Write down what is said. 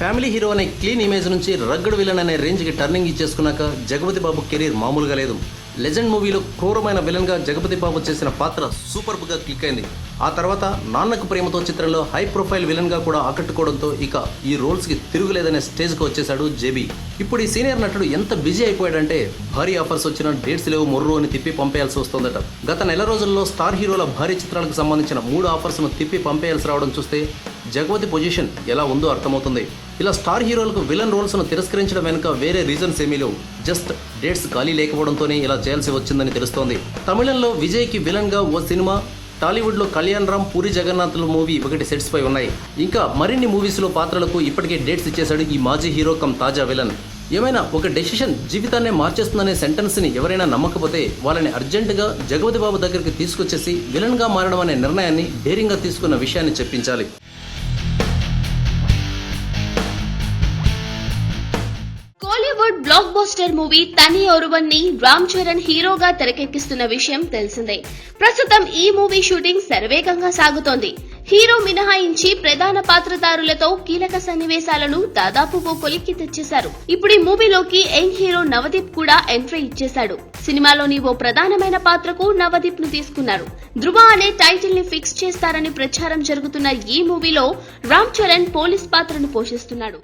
Family hero అనే clean image నుంచి rugged villain అనే రేంజ్కి టర్నింగ్ ఇచ్చేసుకున్నాక జగపతి బాబు కెరీర్ మామూలుగా లేదు. లెజెండ్ మూవీలో క్రూరమైన విలన్గా జగపతి బాబు చేసిన పాత్ర సూపర్బ్గా క్లిక్ అయింది. ఆ తర్వాత నాన్నకు ప్రేమతో చిత్రంలో హై ప్రొఫైల్ విలన్గా కూడా ఆకట్టుకోవడంతో ఇక ఈ రోల్స్కి తిరుగులేదనే స్టేజ్కి వచ్చేశాడు జేబీ. ఇప్పుడు ఈ సీనియర్ నటుడు ఎంత బిజీ అయిపోయాడంటే భారీ ఆఫర్స్ వచ్చిన డేట్స్ లేవు మొర్రు అని తిప్పి పంపేయాల్సి వస్తుందట. గత నెల రోజుల్లో స్టార్ హీరోల భారీ చిత్రాలకు సంబంధించిన మూడు ఆఫర్స్ను తిప్పి పంపేయాల్సి రావడం చూస్తే జగవతి పొజిషన్ ఎలా ఉందో అర్థమవుతుంది. ఇలా స్టార్ హీరోలకు విలన్ రోల్స్ను తిరస్కరించడం వెనుక వేరే రీజన్స్ ఏమీ లేవు. జస్ట్ డేట్స్ ఖాళీ లేకపోవడంతోనే ఇలా చేయాల్సి వచ్చిందని తెలుస్తోంది. తమిళంలో విజయ్కి విలన్గా ఓ సినిమా టాలీవుడ్లో కళ్యాణ్ రామ్ పూరి జగన్నాథ్ల మూవీ ఒకటి సెట్స్పై ఉన్నాయి. ఇంకా మరిన్ని మూవీస్లో పాత్రలకు ఇప్పటికే డేట్స్ ఇచ్చేశాడు ఈ మాజీ హీరో కమ్ తాజా విలన్. ఏమైనా ఒక డెసిషన్ జీవితాన్నే మార్చేస్తుందనే సెంటెన్స్ని ఎవరైనా నమ్మకపోతే వాళ్ళని అర్జెంటుగా జగపతి బాబు దగ్గరికి తీసుకొచ్చేసి విలన్గా మారడం అనే నిర్ణయాన్ని డేరింగ్గా తీసుకున్న విషయాన్ని చెప్పించాలి. Kollywood blockbuster movie Thani ఒరువన్ని రామ్ చరణ్ హీరోగా తెరకెక్కిస్తున్న విషయం తెలిసిందే. ప్రస్తుతం ఈ మూవీ షూటింగ్ శరవేగంగా సాగుతోంది. హీరో మినహాయించి ప్రధాన పాత్రదారులతో కీలక సన్నివేశాలను దాదాపు ఓ కొలిక్కి తెచ్చేశారు. ఇప్పుడు ఈ మూవీలోకి యంగ్ హీరో నవదీప్ కూడా ఎంట్రీ ఇచ్చేశాడు. సినిమాలోని ఓ ప్రధానమైన పాత్రకు నవదీప్ను తీసుకున్నారు. ధృవ అనే టైటిల్ని ఫిక్స్ చేస్తారని ప్రచారం జరుగుతున్న ఈ మూవీలో రామ్ చరణ్ పోలీస్ పాత్రను పోషిస్తున్నాడు.